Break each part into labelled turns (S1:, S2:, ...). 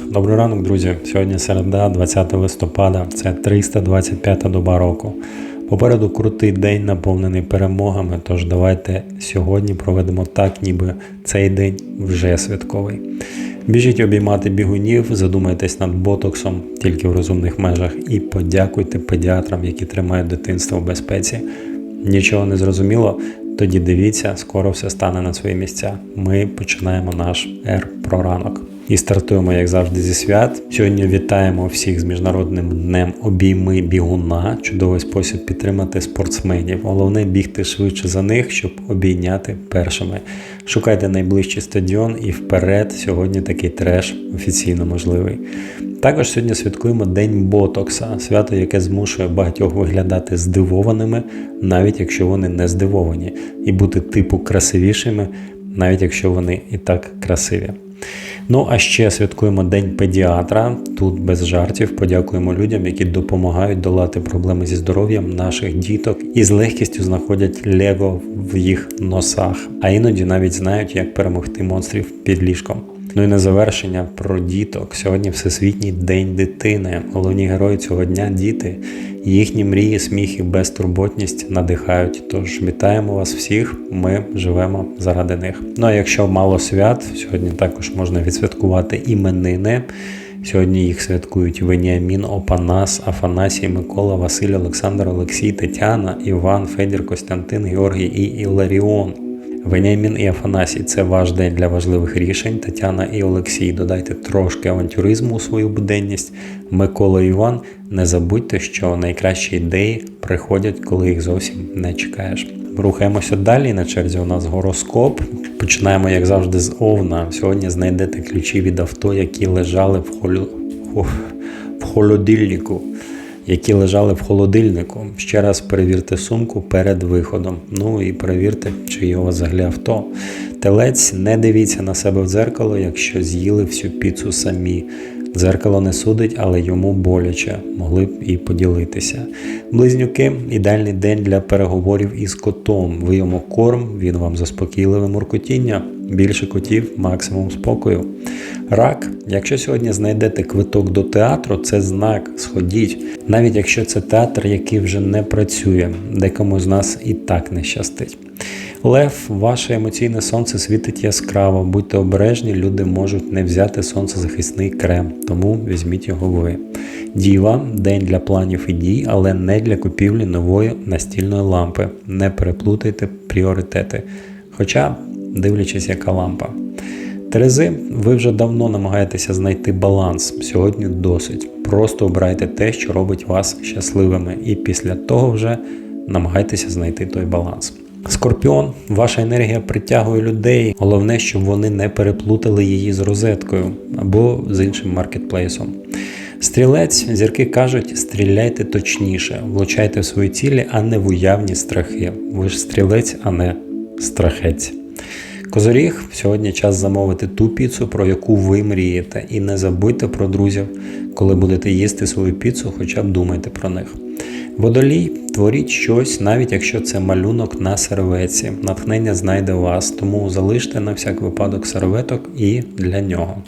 S1: Добрий ранок, друзі. Сьогодні середа, 20 листопада, це 325 доба року. Попереду крутий день, наповнений перемогами. Тож давайте сьогодні проведемо так, ніби цей день вже святковий. Біжіть обіймати бігунів, задумайтесь над ботоксом тільки в розумних межах і подякуйте педіатрам, які тримають дитинство в безпеці. Нічого не зрозуміло, тоді дивіться, скоро все стане на свої місця. Ми починаємо наш Р про ранок. І стартуємо, як завжди, зі свят. Сьогодні вітаємо всіх з міжнародним днем обійми бігуна. Чудовий спосіб підтримати спортсменів. Головне бігти швидше за них, щоб обійняти першими. Шукайте найближчий стадіон і вперед. Сьогодні такий треш офіційно можливий. Також сьогодні святкуємо День Ботокса, свято, яке змушує багатьох виглядати здивованими, навіть якщо вони не здивовані, і бути типу красивішими, навіть якщо вони і так красиві. Ну а ще святкуємо День педіатра. Тут без жартів подякуємо людям, які допомагають долати проблеми зі здоров'ям наших діток і з легкістю знаходять лего в їх носах, а іноді навіть знають, як перемогти монстрів під ліжком. Ну і на завершення про діток. Сьогодні Всесвітній день дитини. Головні герої цього дня діти. Їхні мрії, сміх і безтурботність надихають. Тож вітаємо вас всіх. Ми живемо заради них. Ну а якщо мало свят, сьогодні також можна відсвяткувати іменини. Сьогодні їх святкують Веніамін, Опанас, Афанасій, Микола, Василь, Олександр, Олексій, Тетяна, Іван, Федір, Костянтин, Георгій і Іларіон. Веніамін і Афанасій це ваш день для важливих рішень. Тетяна і Олексій. Додайте трошки авантюризму у свою буденність. Микола і Іван. Не забудьте, що найкращі ідеї приходять, коли їх зовсім не чекаєш. Рухаємося далі. На черзі у нас гороскоп. Починаємо, як завжди, з Овна. Сьогодні знайдете ключі від авто, які лежали в холю... в холодильнику які лежали в холодильнику. Ще раз перевірте сумку перед виходом. Ну і перевірте, чи є у вас взагалі авто. Телець, не дивіться на себе в дзеркало, якщо з'їли всю піцу самі. Дзеркало не судить, але йому боляче, могли б і поділитися. Близнюки ідеальний день для переговорів із котом. Ви йому корм, він вам заспокійливе муркотіння. Більше котів, максимум спокою. Рак, якщо сьогодні знайдете квиток до театру, це знак, сходіть. Навіть якщо це театр, який вже не працює, декому з нас і так не щастить. Лев, ваше емоційне сонце світить яскраво, будьте обережні, люди можуть не взяти сонцезахисний крем, тому візьміть його ви. Діва, день для планів і дій, але не для купівлі нової настільної лампи. Не переплутайте пріоритети. Хоча, дивлячись, яка лампа. Терези, ви вже давно намагаєтеся знайти баланс. Сьогодні досить. Просто обирайте те, що робить вас щасливими, і після того вже намагайтеся знайти той баланс. Скорпіон, ваша енергія притягує людей. Головне, щоб вони не переплутали її з розеткою або з іншим маркетплейсом. Стрілець, зірки кажуть, стріляйте точніше, влучайте в свої цілі, а не в уявні страхи. Ви ж стрілець, а не страхець. Козоріг, сьогодні час замовити ту піцу, про яку ви мрієте, і не забудьте про друзів, коли будете їсти свою піцу, хоча б думайте про них. Водолій, творіть щось, навіть якщо це малюнок на серветці. Натхнення знайде вас, тому залиште на всяк випадок серветок і для нього.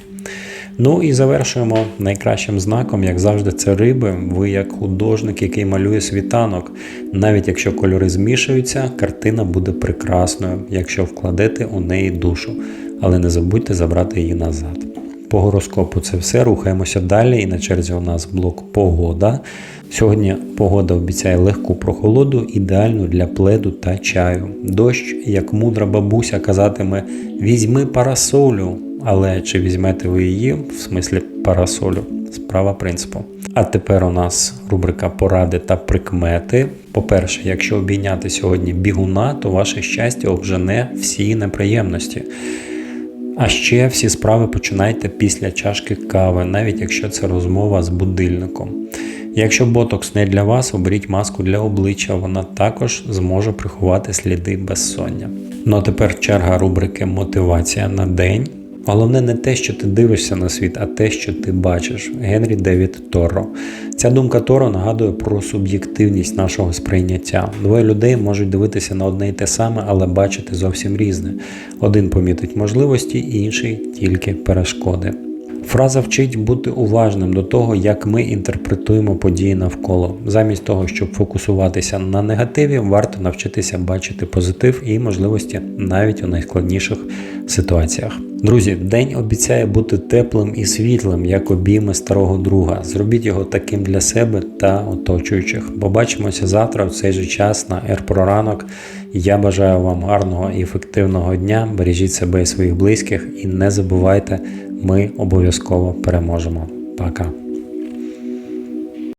S1: Ну і завершуємо найкращим знаком, як завжди, це риби. Ви як художник, який малює світанок. Навіть якщо кольори змішуються, картина буде прекрасною, якщо вкладете у неї душу. Але не забудьте забрати її назад. По гороскопу це все. Рухаємося далі. І на черзі у нас блок погода. Сьогодні погода обіцяє легку прохолоду, ідеальну для пледу та чаю. Дощ, як мудра бабуся, казатиме: візьми парасолю. Але чи візьмете ви її в смислі парасолю? Справа принципу. А тепер у нас рубрика поради та прикмети. По-перше, якщо обійняти сьогодні бігуна, то ваше щастя обжене всі неприємності. А ще всі справи починайте після чашки кави, навіть якщо це розмова з будильником. Якщо ботокс не для вас, оберіть маску для обличчя, вона також зможе приховати сліди безсоння. Ну а тепер черга рубрики Мотивація на день. Головне не те, що ти дивишся на світ, а те, що ти бачиш. Генрі Девід Торо. Ця думка Торо нагадує про суб'єктивність нашого сприйняття. Двоє людей можуть дивитися на одне й те саме, але бачити зовсім різне. Один помітить можливості, інший тільки перешкоди. Фраза вчить бути уважним до того, як ми інтерпретуємо події навколо. Замість того, щоб фокусуватися на негативі, варто навчитися бачити позитив і можливості навіть у найскладніших ситуаціях. Друзі, день обіцяє бути теплим і світлим, як обійми старого друга. Зробіть його таким для себе та оточуючих. Побачимося завтра в цей же час на Ерпроранок. ранок. Я бажаю вам гарного і ефективного дня. Бережіть себе і своїх близьких, і не забувайте, ми обов'язково переможемо. Пока.